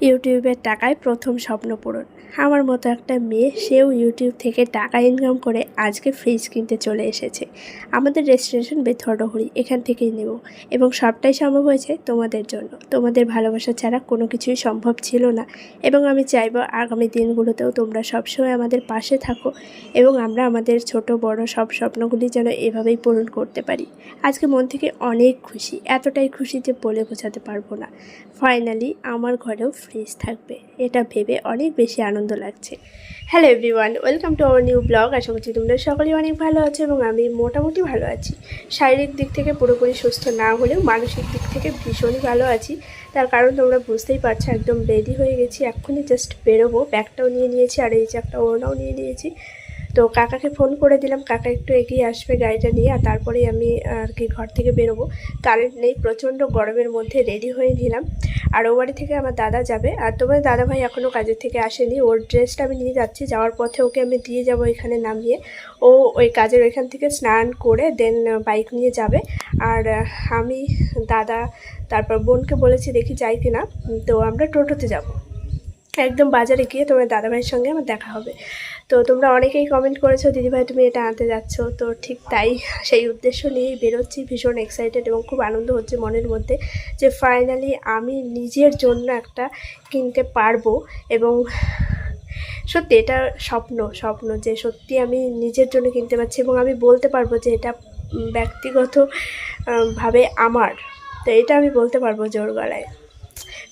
ইউটিউবের টাকায় প্রথম স্বপ্ন পূরণ। আমার মতো একটা মেয়ে, সেও ইউটিউব থেকে টাকা ইনকাম করে আজকে ফ্রিজ কিনতে চলে এসেছে। আমাদের রেস্টুরেশন বেথরডহরি এখান থেকেই নেব। এবং সবটাই সম্ভব হয়েছে তোমাদের জন্য। তোমাদের ভালোবাসা ছাড়া কোনো কিছুই সম্ভব ছিল না। এবং আমি চাইব আগামী দিনগুলোতেও তোমরা সবসময় আমাদের পাশে থাকো এবং আমরা আমাদের ছোট, বড় সব স্বপ্নগুলি যেন এভাবেই পূরণ করতে পারি। আজকে মন থেকে অনেক খুশি। এতটাই খুশি যে বলে বোঝাতে পারব না। ফাইনালি আমার ঘরেও ফ্রিজ থাকবে। এটা ভেবে অনেক বেশি আনন্দ লাগছে। Hello everyone welcome to our new blog আশা করছি তোমরা সকলেই অনেক ভালো আছো এবং আমি মোটামুটি ভালো আছি। শারীরিক দিক থেকে পুরোপুরি সুস্থ না হলেও মানসিক দিক থেকে ভীষণই ভালো আছি। তার কারণ তোমরা বুঝতেই পারছ, একদম রেডি হয়ে গেছি। এক্ষুনি জাস্ট বেরোবো। ব্যাগটাও নিয়ে নিয়েছি, আর এই যে ওড়নাও নিয়ে নিয়েছি। তো কাকাকে ফোন করে দিলাম। কাকা একটু এগিয়ে আসবে গাড়িটা নিয়ে আর তারপরেই আমি আর কি ঘর থেকে বেরোবো। কারেন্ট নেই, প্রচণ্ড গরমের মধ্যে রেডি হয়ে নিলাম। আর ও বাড়ি থেকে আমার দাদা যাবে। আর তোমার দাদা ভাই এখনও কাজের থেকে আসেনি। ওর ড্রেসটা আমি নিয়ে যাচ্ছি। যাওয়ার পথে ওকে আমি দিয়ে যাব এখানে নামিয়ে। ও ওই কাজের ওইখান থেকে স্নান করে দেন বাইক নিয়ে যাবে। আর আমি দাদা, তারপর বোনকে বলেছি, দেখি যাই কিনা? তো আমরা টোটোতে যাব। একদম বাজারে গিয়ে তোমার দাদাভাইয়ের সঙ্গে আমার দেখা হবে। তো তোমরা অনেকেই কমেন্ট করেছ দিদিভাই তুমি এটা আনতে যাচ্ছ। তো ঠিক তাই সেই উদ্দেশ্য নিয়েই বেরোচ্ছি ভীষণ এক্সাইটেড এবং খুব আনন্দ হচ্ছে মনের মধ্যে যে ফাইনালি আমি নিজের জন্য একটা কিনতে পারব এবং সত্যি এটা স্বপ্ন স্বপ্ন যে সত্যি আমি নিজের জন্য কিনতে পারছি এবং আমি বলতে পারব যে এটা উম, ব্যক্তিগত ভাবে আমার। তো এটা আমি বলতে পারব জোর গলায়।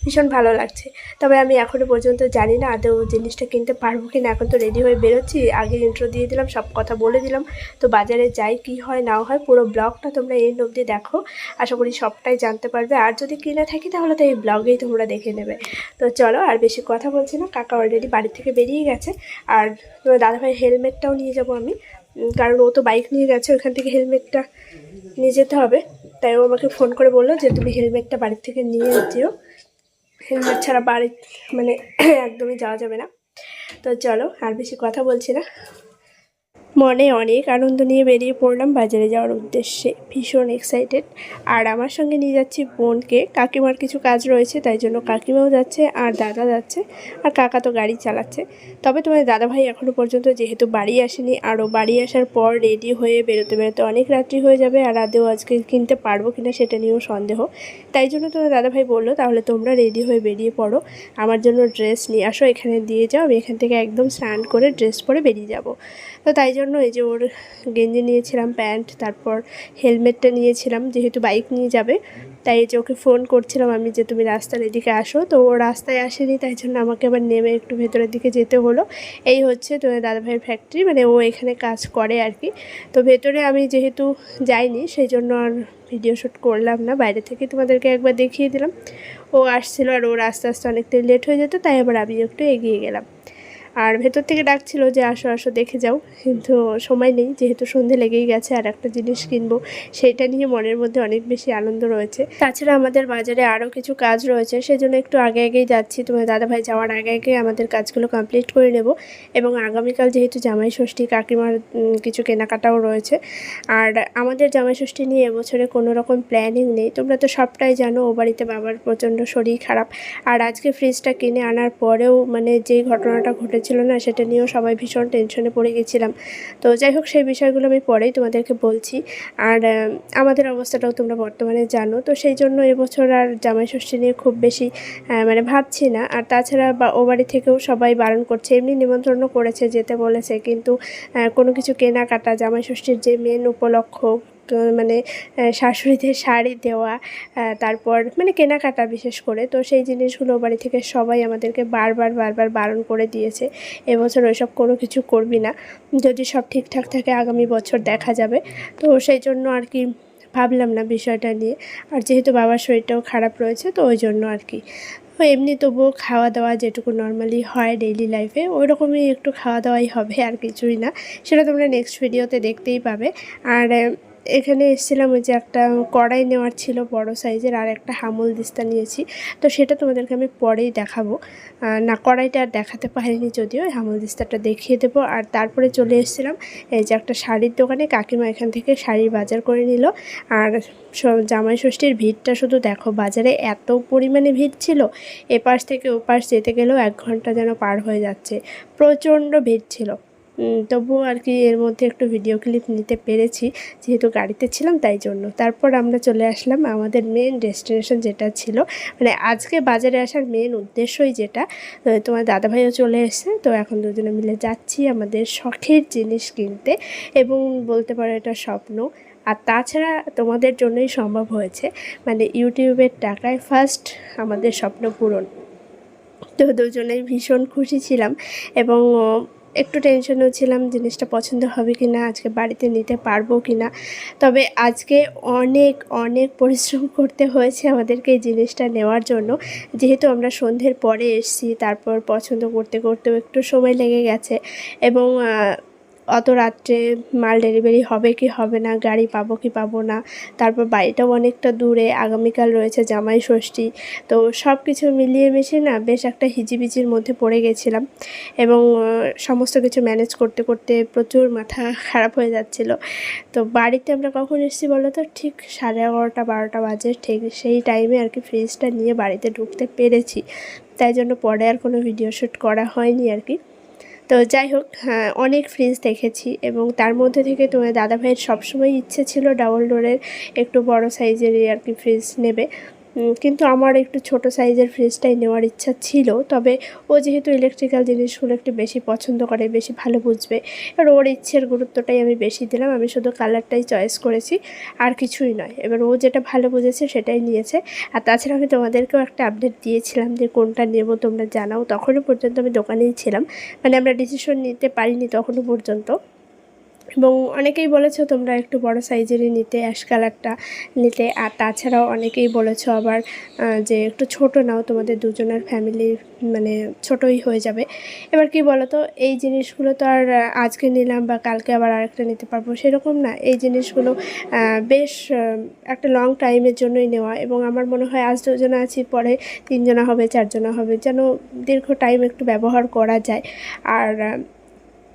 ভীষণ ভালো লাগছে। তবে আমি এখনও পর্যন্ত জানি না আদৌ জিনিসটা কিনতে পারব কি না এখন তো রেডি হয়ে বেরোচ্ছি। আগে ইন্ট্রো দিয়ে দিলাম, সব কথা বলে দিলাম। তো বাজারে যাই, কি হয়, না হয়, পুরো ব্লগটা তোমরা এন্ড অবধি দেখো। আশা করি সবটাই জানতে পারবে। আর যদি কিনে থাকি, তাহলে তো এই ব্লগেই তোমরা দেখে নেবে। তো চলো, আর বেশি কথা বলছি না। কাকা অলরেডি বাড়ি থেকে বেরিয়ে গেছে। আর তোমার দাদাভাই হেলমেটটাও নিয়ে যাব আমি। কারণ ও তো বাইক নিয়ে গেছে, ওখান থেকে হেলমেটটা নিয়ে যেতে হবে। তাই ও আমাকে ফোন করে বলল যে, তুমি হেলমেটটা বাড়ির থেকে নিয়ে যেও। হেলমেট ছাড়া বাড়ি মানে একদমই যাওয়া যাবে না। তো চলো, আর বেশি কথা বলছি না। মনে অনেক আনন্দ নিয়ে বেরিয়ে পড়লাম বাজারে যাওয়ার উদ্দেশ্যে। ভীষণ এক্সাইটেড আর আমার সঙ্গে নিয়ে যাচ্ছি বোনকে। কাকিমার কিছু কাজ রয়েছে, তাই জন্য কাকিমাও যাচ্ছে আর দাদা যাচ্ছে। আর কাকা তো গাড়ি চালাচ্ছে। তবে তোমার দাদাভাই এখনও পর্যন্ত যেহেতু বাড়ি আসেনি আরও বাড়ি আসার পর রেডি হয়ে বেরোতে বেরোতে অনেক রাত্রি হয়ে যাবে, আর আদেও আজকে কিনতে পারব কিনা সেটা নিয়েও সন্দেহ। তাই জন্য তোমার দাদাভাই বলল, তাহলে তোমরা রেডি হয়ে বেরিয়ে পড়ো। আমার জন্য ড্রেস নিয়ে আসো, এখানে দিয়ে যাও। আমি এখান থেকে একদম স্নান করে ড্রেস পরে বেরিয়ে যাব। তো তাই জন্য এই যে ওর গেঞ্জি নিয়েছিলাম, প্যান্ট, তারপর হেলমেটটা নিয়েছিলাম, যেহেতু বাইক নিয়ে যাবে। তাই এই যে ওকে ফোন করছিলাম আমি যে তুমি রাস্তার এদিকে আসো। তো ও রাস্তায় আসেনি, তাই জন্য আমাকে আবার নেমে একটু ভেতরের দিকে যেতে হলো। এই হচ্ছে তোমার দাদাভাইয়ের ফ্যাক্টরি মানে ও এখানে কাজ করে আর কি। তো ভেতরে আমি যেহেতু যাইনি, সেই জন্য আর ভিডিও শ্যুট করলাম না। বাইরে থেকে তোমাদেরকে একবার দেখিয়ে দিলাম। ও আসছিল আর ওর আস্তে আস্তে অনেকটাই লেট হয়ে যেত, তাই আবার আমি একটু এগিয়ে গেলাম। আর ভেতর থেকে ডাকছিল যে, আসো আসো, দেখে যাও। কিন্তু সময় নেই, যেহেতু সন্ধে লেগেই গেছে আর একটা জিনিস কিনবো, সেইটা নিয়ে মনের মধ্যে অনেক বেশি আনন্দ রয়েছে। তাছাড়া আমাদের বাজারে আরও কিছু কাজ রয়েছে, সেজন্য একটু আগে আগেই যাচ্ছি। তোমার দাদাভাই যাওয়ার আগে আগে আমাদের কাজগুলো কমপ্লিট করে নেব এবং আগামীকাল যেহেতু জামাই ষষ্ঠী, কাকিমার কিছু কেনাকাটাও রয়েছে। আর আমাদের জামাই ষষ্ঠী নিয়ে এবছরে কোনো রকম প্ল্যানিং নেই। তোমরা তো সবটাই জানো, ও বাড়িতে বাবার প্রচণ্ড শরীর খারাপ। আর আজকে ফ্রিজটা কিনে আনার পরেও মানে যেই ঘটনাটা ঘটেছিল না, সেটা নিয়েও সবাই ভীষণ টেনশনে পড়ে গেছিলাম। তো যাই হোক, সেই বিষয়গুলো আমি পরেই তোমাদেরকে বলছি। আর আমাদের অবস্থাটাও তোমরা বর্তমানে জানো। তো সেই জন্য এবছর আর জামাই ষষ্ঠী নিয়ে খুব বেশি মানে ভাবছি না। আর তাছাড়া বা, ও বাড়ি থেকেও সবাই বারণ করছে। এমনি নিমন্ত্রণও করেছে যেতে বলেছে। কিন্তু কোনো কিছু কেনাকাটা, জামাই ষষ্ঠীর যে মেন উপলক্ষ মানে শাশুড়িদের শাড়ি দেওয়া তারপর মানে কেনাকাটা বিশেষ করে। তো সেই জিনিসগুলো বাড়ি থেকে সবাই আমাদেরকে বারবার বারবার বারণ করে দিয়েছে, এবছর ওইসব কোনো কিছু করবি না। যদি সব ঠিকঠাক থাকে, আগামী বছর দেখা যাবে। তো সেই জন্য আর কি ভাবলাম না বিষয়টা নিয়ে। আর যেহেতু বাবার শরীরটাও খারাপ রয়েছে, তো ওই জন্য আর কি। এমনি তবুও খাওয়া দাওয়া যেটুকু নর্মালি হয় ডেইলি লাইফে ওই রকমই একটু খাওয়া দাওয়াই হবে, আর কিছুই না। সেটা তোমরা নেক্সট ভিডিওতে দেখতেই পাবে। আর এখানে এসেছিলাম ওই যে একটা কড়াই নেওয়ার ছিল বড় সাইজের, আর একটা হামল দিস্তা নিয়েছি। তো সেটা তোমাদেরকে আমি পরেই দেখাবো। না, কড়াইটা আর দেখাতে পারিনি যদিও হামল দিস্তাটা দেখিয়ে দেবো। আর তারপরে চলে এসেছিলাম, এই যে একটা শাড়ির দোকানে, কাকিমা এখান থেকে শাড়ি বাজার করে নিল। আর জামাই ষষ্ঠীর ভিড়টা শুধু দেখো, বাজারে এত পরিমাণে ভিড় ছিল, এপাশ থেকে ওপাশ যেতে গেলেও এক ঘণ্টা যেন পার হয়ে যাচ্ছে। প্রচণ্ড ভিড় ছিল। তবুও আর কি এর মধ্যে একটু ভিডিও ক্লিপ নিতে পেরেছি, যেহেতু গাড়িতে ছিলাম তাই জন্য। তারপর আমরা চলে আসলাম আমাদের মেন ডেস্টিনেশন যেটা ছিল। মানে আজকে বাজারে আসার মেন উদ্দেশ্যই যেটা তোমার দাদাভাইও চলে এসেছে, তো এখন দুজনে মিলে যাচ্ছি আমাদের শখের জিনিস কিনতে এবং বলতে পারো এটা স্বপ্ন। আর তাছাড়া তোমাদের জন্যই সম্ভব হয়েছে মানে ইউটিউবের টাকায় ফার্স্ট আমাদের স্বপ্ন পূরণ। তো দুজনেই ভীষণ খুশি ছিলাম এবং একটু টেনশনেও ছিলাম জিনিসটা পছন্দ হবে কি না আজকে বাড়িতে নিতে পারব কি না তবে আজকে অনেক অনেক পরিশ্রম করতে হয়েছে আমাদেরকে এই জিনিসটা নেওয়ার জন্য। যেহেতু আমরা সন্ধ্যের পরে এসছি, তারপর পছন্দ করতে, করতেও একটু সময় লেগে গেছে এবং অত রাত্রে মাল ডেলিভারি হবে কি হবে না, গাড়ি পাবো কি পাবো না, তারপর বাড়িটাও অনেকটা দূরে, আগামীকাল রয়েছে জামাই ষষ্ঠী, তো সব কিছু মিলিয়ে মিশিয়ে না বেশ একটা হিজিবিজির মধ্যে পড়ে গেছিলাম এবং সমস্ত কিছু ম্যানেজ করতে করতে প্রচুর মাথা খারাপ হয়ে যাচ্ছিল। তো বাড়িতে আমরা কখন এসেছি বলো তো? ঠিক সাড়ে এগারোটা, বারোটা বাজে, ঠিক সেই টাইমে আর কি ফ্রিজটা নিয়ে বাড়িতে ঢুকতে পেরেছি। তাই জন্য পরে আর কোনো ভিডিও শ্যুট করা হয়নি আর কি। তো যাই হোক হ্যাঁ, অনেক ফ্রিজ দেখেছি এবং তার মধ্যে থেকে তোমার দাদাভাইয়ের সবসময় ইচ্ছে ছিল ডাবল ডোরের একটু বড় সাইজের আর কি ফ্রিজ নেবে। কিন্তু আমার একটু ছোট সাইজের ফ্রিজটাই নেওয়ার ইচ্ছা ছিল। তবে ও যেহেতু ইলেকট্রিক্যাল জিনিসগুলো একটু বেশি পছন্দ করে, বেশি ভালো বুঝবে, এবার ওর ইচ্ছের গুরুত্বটাই আমি বেশি দিলাম। আমি শুধু কালারটাই চয়েস করেছি, আর কিছুই নয়। এবার ও যেটা ভালো বুঝেছে সেটাই নিয়েছে। আর তাছাড়া আমি তোমাদেরকেও একটা আপডেট দিয়েছিলাম যে কোনটা নেব তোমরা জানাও। তখনও পর্যন্ত আমি দোকানেই ছিলাম। মানে আমরা ডিসিশন নিতে পারিনি তখনও পর্যন্ত। এবং অনেকেই বলেছ তোমরা একটু বড় সাইজেরই নিতে অ্যাশ কালারটা নিতে, আর তাছাড়াও অনেকেই বলেছ আবার যে একটু ছোট নাও, তোমাদের দুজনের ফ্যামিলি মানে ছোটই হয়ে যাবে। এবার কি বলো তো এই জিনিসগুলো তো আর আজকে নিলাম বা কালকে আবার আরেকটা নিতে পারব সেরকম না। এই জিনিসগুলো বেশ একটা লং টাইমের জন্যই নেওয়া এবং আমার মনে হয় আজ দুজনে আছি, পরে তিনজনা হবে, চারজনা হবে, যেন দীর্ঘ টাইম একটু ব্যবহার করা যায়। আর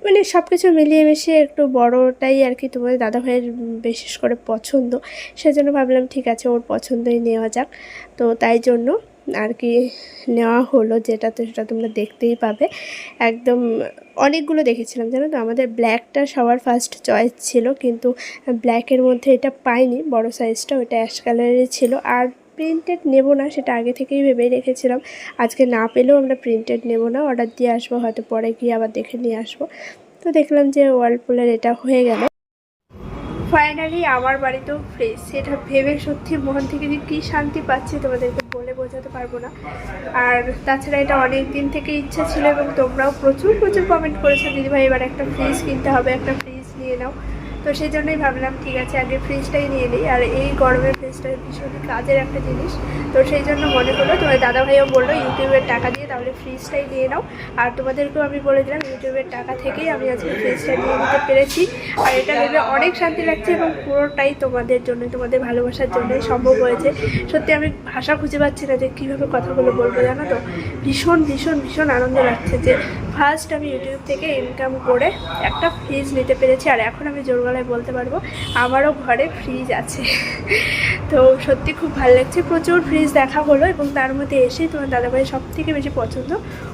মানে সব কিছু মিলিয়ে মিশিয়ে একটু বড়টাই আর কি তোমাদের দাদাভাইয়ের বিশেষ করে পছন্দ। সেজন্য ভাবলাম ঠিক আছে, ওর পছন্দই নেওয়া যাক। তো তাই জন্য আর কি নেওয়া হলো যেটা তো সেটা তোমরা দেখতেই পাবে। একদম অনেকগুলো দেখেছিলাম, জানো তো? আমাদের ব্ল্যাকটা সবার ফার্স্ট চয়েস ছিল, কিন্তু ব্ল্যাকের মধ্যে এটা পাইনি, বড় সাইজটা ওটা অ্যাশ কালারের ছিল। আর প্রিন্টেড নেব না, সেটা আগে থেকেই ভেবেই রেখেছিলাম। আজকে না পেলেও আমরা প্রিন্টেড নেব না অর্ডার দিয়ে আসব, হয়তো পরে গিয়ে আবার দেখে নিয়ে আসব। তো দেখলাম যে ওয়ালপুলের এটা হয়ে গেল। ফাইনালি আমার বাড়িতেও ফ্রেশ সেটা ভেবে সত্যি মন থেকে যে কী শান্তি পাচ্ছি তোমাদেরকে বলে বোঝাতে পারব না। আর তাছাড়া এটা অনেক দিন থেকে ইচ্ছা ছিল এবং তোমরাও প্রচুর প্রচুর কমেন্ট করেছ, দিদিভাই, এবার একটা ফ্রিজ কিনতে হবে, একটা ফ্রিজ নিয়ে নাও। তো সেই জন্যই ভাবলাম, ঠিক আছে, আগে ফ্রিজটাই নিয়ে নিই। আর এই গরমের ফ্রিজটা ভীষণই কাজের একটা জিনিস। তো সেই জন্য মনে হলো, তোমার দাদাভাইও বলল ইউটিউবের টাকা দিয়ে তাহলে ফ্রিজটাই নিয়ে নাও। আর তোমাদেরকেও আমি বলে দিলাম ইউটিউবের টাকা থেকেই আমি আজকে ফ্রিজটা নিয়ে নিতে পেরেছি। আর এটা ভেবে অনেক শান্তি লাগছে এবং পুরোটাই তোমাদের জন্য, তোমাদের ভালোবাসার জন্যই সম্ভব হয়েছে। সত্যি আমি ভাষা খুঁজে পাচ্ছি না যে কীভাবে কথাগুলো বলব, জানো তো? ভীষণ ভীষণ ভীষণ আনন্দ লাগছে যে ফার্স্ট আমি ইউটিউব থেকে ইনকাম করে একটা ফ্রিজ নিতে পেরেছি, আর এখন আমি জোর গলায় বলতে পারব, আমারও ঘরে ফ্রিজ আছে। তো সত্যি খুব ভালো লাগছে, প্রচুর ফ্রিজ দেখা হলো এবং তার মধ্যে এসে তোমার দাদাভাই সব থেকে বেশি পছন্দ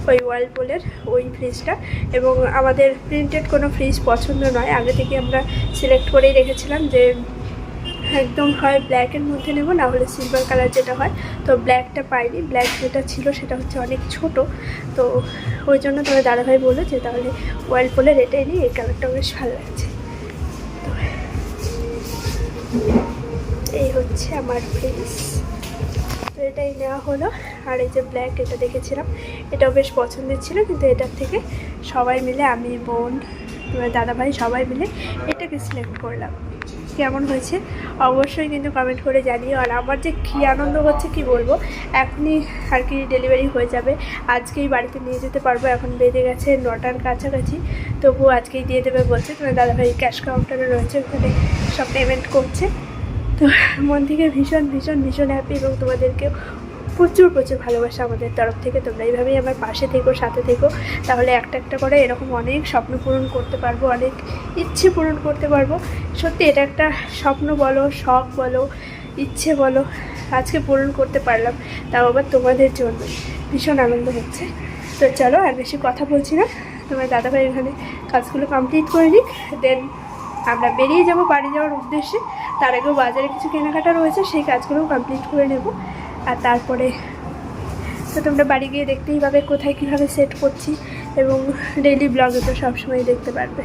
ওই ওয়ালপুলের ওই ফ্রিজটা এবং আমাদের প্রিন্টেড কোনো ফ্রিজ পছন্দ নয়, আগে থেকে আমরা সিলেক্ট করেই রেখেছিলাম যে একদম হয় ব্ল্যাকের মধ্যে নেব, না হলে সিলভার কালার যেটা হয়। তো ব্ল্যাকটা পাইনি ব্ল্যাক যেটা ছিল সেটা হচ্ছে অনেক ছোট। তো ওই জন্য তোমার দাদাভাই বলল যে তাহলে ওয়ালপুলের এটাই নিই এই কালারটা বেশ ভালো লাগছে। তো এই হচ্ছে আমার ফ্রিজ তো এটাই নেওয়া হলো। আর এই যে ব্ল্যাক এটা দেখেছিলাম, এটাও বেশ পছন্দের ছিল, কিন্তু এটার থেকে সবাই মিলে, আমি, বোন দাদাভাই সবাই মিলে এটাকে সিলেক্ট করলাম। কেমন হয়েছে? অবশ্যই কিন্তু কমেন্ট করে জানিও। আর আমার যে কী আনন্দ হচ্ছে কি বলব, এখনই আর কি ডেলিভারি হয়ে যাবে। আজকেই বাড়িতে নিয়ে যেতে পারব। এখন বেঁধে গেছে নটার কাছাকাছি। তবুও আজকেই দিয়ে দেবে বলছে। তোমার দাদাভাই ক্যাশ কাউন্টারে রয়েছে, ওখানে সব পেমেন্ট করছে। তো মন থেকে ভীষণ ভীষণ ভীষণ হ্যাপি এবং তোমাদেরকে প্রচুর প্রচুর ভালোবাসা আমাদের তরফ থেকে। তোমরা এইভাবেই আমার পাশে থেকো, সাথে থেকো। তাহলে একটা একটা করে এরকম অনেক স্বপ্ন পূরণ করতে পারব, অনেক ইচ্ছে পূরণ করতে পারব। সত্যি এটা একটা স্বপ্ন বলো, শখ বলো, ইচ্ছে বলো, আজকে পূরণ করতে পারলাম, তাও আবার তোমাদের জন্য। ভীষণ আনন্দ হচ্ছে। তো চলো আর বেশি কথা বলছি না। তোমার দাদাভাই এখানে কাজগুলো কমপ্লিট করে নিক দেন আমরা বেরিয়ে যাব বাড়ি যাওয়ার উদ্দেশ্যে। তার আগেও বাজারে কিছু কেনাকাটা রয়েছে, সেই কাজগুলোও কমপ্লিট করে নেব। আর তারপরে তো তোমরা বাড়ি গিয়ে দেখতেই পাবে কোথায় কীভাবে সেট করছি এবং ডেইলি ব্লগে তো সবসময় দেখতে পারবে।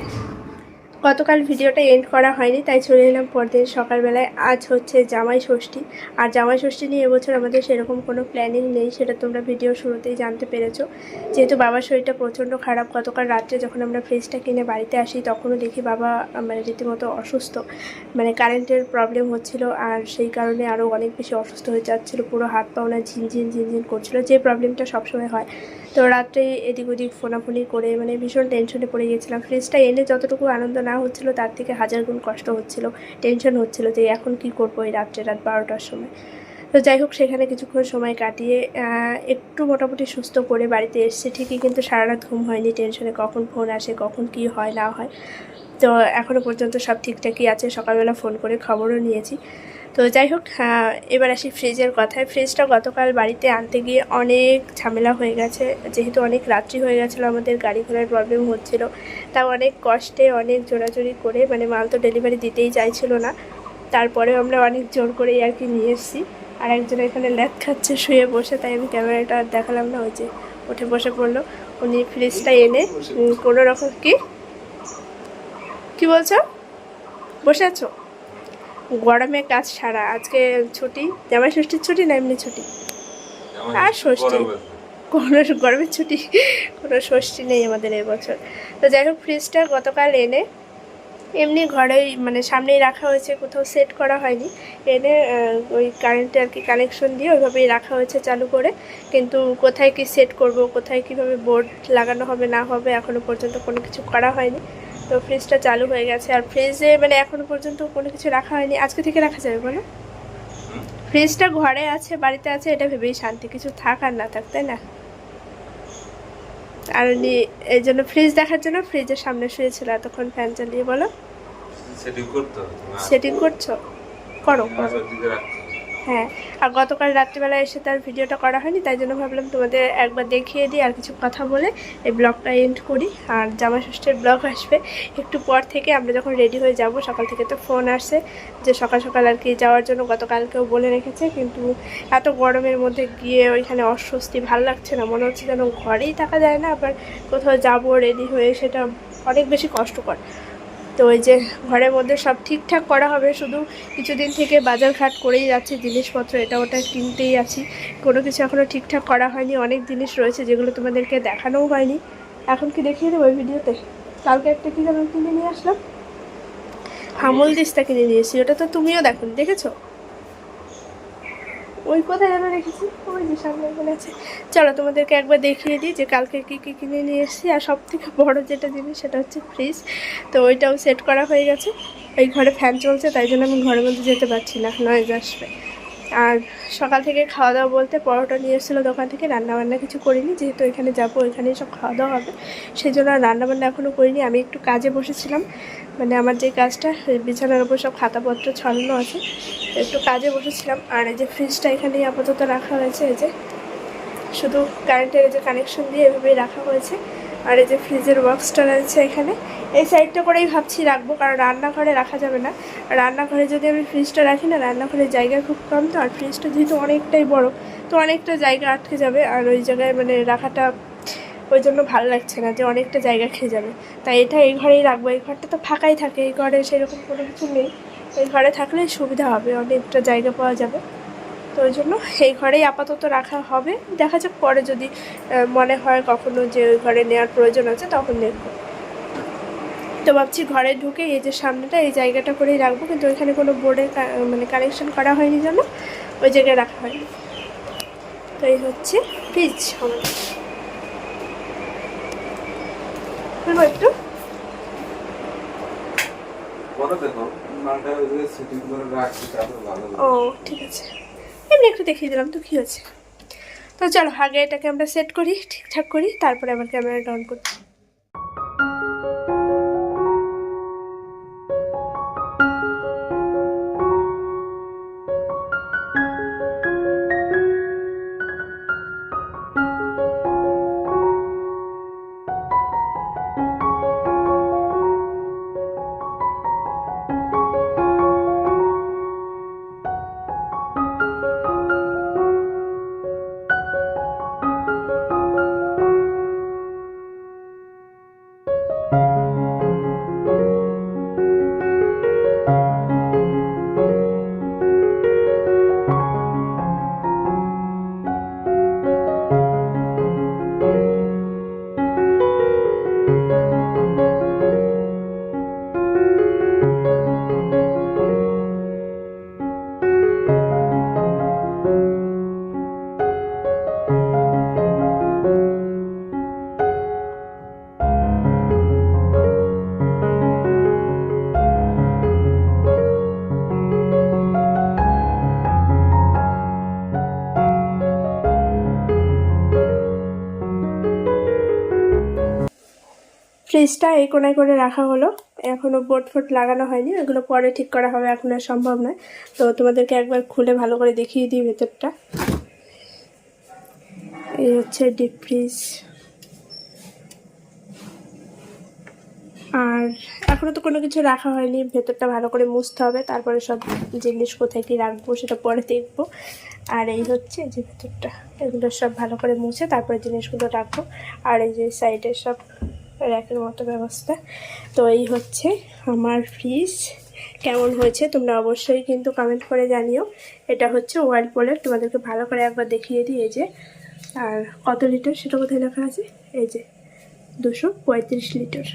গতকাল ভিডিওটা এন্ড করা হয়নি, তাই চলে এলাম পরদিন সকালবেলায়। আজ হচ্ছে জামাই ষষ্ঠী, আর জামাই ষষ্ঠী নিয়ে এবছর আমাদের সেরকম কোনো প্ল্যানিং নেই, সেটা তোমরা ভিডিও শুরুতেই জানতে পেরেছ। যেহেতু বাবার শরীরটা প্রচণ্ড খারাপ, গতকাল রাত্রে যখন আমরা ফ্রিজটা কিনে বাড়িতে আসি, তখনও দেখি বাবা মানে রীতিমতো অসুস্থ। মানে কারেন্টের প্রবলেম হচ্ছিল, আর সেই কারণে আরও অনেক বেশি অসুস্থ হয়ে যাচ্ছিল, পুরো হাত পা ওনার ঝিনঝিন ঝিনঝিন করছিল, যে প্রবলেমটা সবসময় হয়। তো রাত্রে এদিক ওদিক ফোনাফোনি করে মানে ভীষণ টেনশনে পড়ে গিয়েছিলাম। ফ্রিজটা এনে যতটুকু আনন্দ না হচ্ছিল, তার থেকে হাজার গুণ কষ্ট হচ্ছিল টেনশন হচ্ছিল যে এখন কি করব এই রাত্রে রাত বারোটার সময়। তো যাই হোক, সেখানে কিছুক্ষণ সময় কাটিয়ে একটু মোটামুটি সুস্থ করে বাড়িতে এসছে ঠিকই, কিন্তু সারা রাত ঘুম হয়নি টেনশনে কখন ফোন আসে, কখন কি হয়, না হয়। তো এখনও পর্যন্ত সব ঠিকঠাকই আছে, সকালবেলা ফোন করে খবরও নিয়েছি। তো যাই হোক আহ, এবার আসি ফ্রিজের কথায়। ফ্রিজটা গতকাল বাড়িতে আনতে গিয়ে অনেক ঝামেলা হয়ে গেছে। যেহেতু অনেক রাত্রি হয়ে গেছিল আমাদের গাড়ি ঘোড়ার প্রবলেম হচ্ছিল। তাও অনেক কষ্টে অনেক জোরাজোরি করে মানে মাল তো ডেলিভারি দিতেই চাইছিল না। তারপরেও আমরা অনেক জোর করেই আর কি নিয়ে এসেছি। আর একজন এখানে ল্যাদ খাচ্ছে শুয়ে বসে তাই আমি ক্যামেরাটা দেখালাম না ওই যে উঠে বসে পড়ল। উনি ফ্রিজটা এনে কোনো রকম কি কি বলছো? বসে আছো? গরমে কাজ সারা আজকে ছুটি জামাই ষষ্ঠীর ছুটি না এমনি ছুটি? আর ষষ্ঠী কোনো গরমের ছুটি কোনো ষষ্ঠী নেই আমাদের এবছর তো যাই হোক ফ্রিজটা গতকাল এনে এমনি ঘরেই মানে সামনেই রাখা হয়েছে কোথাও সেট করা হয়নি। এনে ওই কারেন্টে আর কি কানেকশন দিয়ে ওইভাবেই রাখা হয়েছে চালু করে। কিন্তু কোথায় কি সেট করব কোথায় কীভাবে বোর্ড লাগানো হবে না হবে এখনও পর্যন্ত কোনো কিছু করা হয়নি। তো ফ্রিজটা চালু হয়ে গেছে। আর ফ্রিজে মানে এখনও পর্যন্ত কোনো কিছু রাখা হয়নি। আজকে থেকে রাখা যাবে বলো? ফ্রিজটা ঘরে আছে বাড়িতে আছে এটা ভেবেই শান্তি। কিছু থাক আর না থাক তাই না? আর উনি এই জন্য ফ্রিজ দেখার জন্য ফ্রিজের সামনে শুয়েছিল এতক্ষণ ফ্যান চালিয়ে বলো? সেটিং করছ? করো করো। হ্যাঁ আর গতকাল রাত্রিবেলা এসে তার ভিডিওটা করা হয়নি, তাই জন্য ভাবলাম তোমাদের একবার দেখিয়ে দিই আর কিছু কথা বলে এই ব্লগটা এন্ড করি। আর জামা ষষ্ঠীর ব্লগ আসবে একটু পর থেকে, আমরা যখন রেডি হয়ে যাব, সকাল থেকে তো ফোন আসছে যে সকাল সকাল আর কি যাওয়ার জন্য গতকালকেও বলে রেখেছে, কিন্তু এত গরমের মধ্যে গিয়ে ওইখানে অস্বস্তি, ভালো লাগছে না, মনে হচ্ছে যেন ঘরেই থাকা যায় না, আবার কোথাও যাব রেডি হয়ে, সেটা অনেক বেশি কষ্টকর। তো ওই যে ঘরের মধ্যে সব ঠিকঠাক করা হবে, শুধু কিছুদিন থেকে বাজার ঘাট করেই যাচ্ছে জিনিসপত্র, এটা ওটা কিনতেই আছি। কোনো কিছু এখনও ঠিকঠাক করা হয়নি, অনেক জিনিস রয়েছে যেগুলো তোমাদেরকে দেখানোও হয়নি। এখন কি দেখিয়ে দেবো ওই ভিডিওতে? কালকে একটা কী যেন কিনে নিয়ে আসলাম? হামল দিস্তা কিনে নিয়ে এসেছি, ওটা তো তুমিও দেখো দেখেছ? ওই কোথায় যেন রেখেছি? ওই যে সামনে ওখানে আছে। চলো তোমাদেরকে একবার দেখিয়ে দিই যে কালকে কী কী কিনে নিয়ে এসেছি। আর সব থেকে বড় যেটা জিনিস সেটা হচ্ছে ফ্রিজ তো ওইটাও সেট করা হয়ে গেছে। এই ঘরে ফ্যান চলছে, তাই জন্য আমি ঘরের মধ্যে যেতে পারছি না। নয়েজ আসবে। আর সকাল থেকে খাওয়া দাওয়া বলতে পরোটা নিয়ে এসেছিল দোকান থেকে। রান্নাবান্না কিছু করিনি, যেহেতু এখানে যাব এখানেই সব খাওয়া দাওয়া হবে। সেই জন্য আর রান্নাবান্না এখনও করিনি। আমি একটু কাজে বসেছিলাম। মানে আমার যে কাজটা বিছানার উপর সব খাতাপত্র ছড়ানো আছে, একটু কাজে বসেছিলাম। আর এই যে ফ্রিজটা এখানেই আপাতত রাখা হয়েছে, এই যে শুধু কারেন্টের যে কানেকশন দিয়ে এভাবেই রাখা হয়েছে। আর এই যে ফ্রিজের বক্সটা রয়েছে এখানে। এই সাইডটা করেই ভাবছি রাখব, কারণ রান্নাঘরে রাখা যাবে না। রান্নাঘরে যদি আমি ফ্রিজটা রাখি না রান্নাঘরের জায়গা খুব কম তো, আর ফ্রিজটা যেহেতু অনেকটাই বড়, তো অনেকটা জায়গা আটকে যাবে। আর ওই জায়গায় মানে রাখাটা ওই জন্য ভালো লাগছে না যে অনেকটা জায়গা খেয়ে যাবে। তাই এটা এই ঘরেই রাখব। এই ঘরটা তো ফাঁকাই থাকে, এই ঘরে সেরকম কোনো কিছু নেই। এই ঘরে থাকলে সুবিধা হবে, অনেকটা জায়গা পাওয়া যাবে। তো ওই জন্য এই ঘরেই আপাতত রাখা হবে। দেখা যাক পরে যদি মনে হয় কখনো যে ওই ঘরে নেওয়ার প্রয়োজন আছে তখন দেখব। তো ভাবছি ঘরে ঢুকে এই যে সামনেটা, এই জায়গাটা করেই রাখব। কিন্তু ওইখানে কোনো বোর্ডের মানে কানেকশন করা হয়নি জন্য ওই জায়গায় রাখা হয়নি। তো এই হচ্ছে ফ্রিজ আমার খুলবো একটু। ও ঠিক আছে। এমনি একটু দেখিয়ে দিলাম তো কী হয়েছে? তো চলো আগে এটাকে আমরা সেট করি ঠিকঠাক করি তারপরে আমার ক্যামেরা অন করি ফ্রিজটা এই কোনায় করে রাখা হলো। এখনও বোর্ড ফোর্ড লাগানো হয়নি, ওগুলো পরে ঠিক করা হবে, এখন আর সম্ভব নয়। তো তোমাদেরকে একবার খুলে ভালো করে দেখিয়ে দিই ভেতরটা। এই হচ্ছে ডিপ ফ্রিজ। আর এখনও তো কোনো কিছু রাখা হয়নি, ভেতরটা ভালো করে মুছতে হবে, তারপরে সব জিনিস কোথায় কী রাখব সেটা পরে দেখব। আর এই হচ্ছে যে ভেতরটা, এগুলো সব ভালো করে মুছে তারপরে জিনিসগুলো রাখব। আর এই যে সাইডে সব র্যাকের মতো ব্যবস্থা। তো এই হচ্ছে আমার ফ্রিজ কেমন হয়েছে তোমরা অবশ্যই কিন্তু কমেন্ট করে জানিও। এটা হচ্ছে ওয়ার্লপুলের তোমাদেরকে ভালো করে একবার দেখিয়ে দিই, এই যে। আর কত লিটার সেটা কোথায় লেখা আছে? এই যে, দুশো লিটার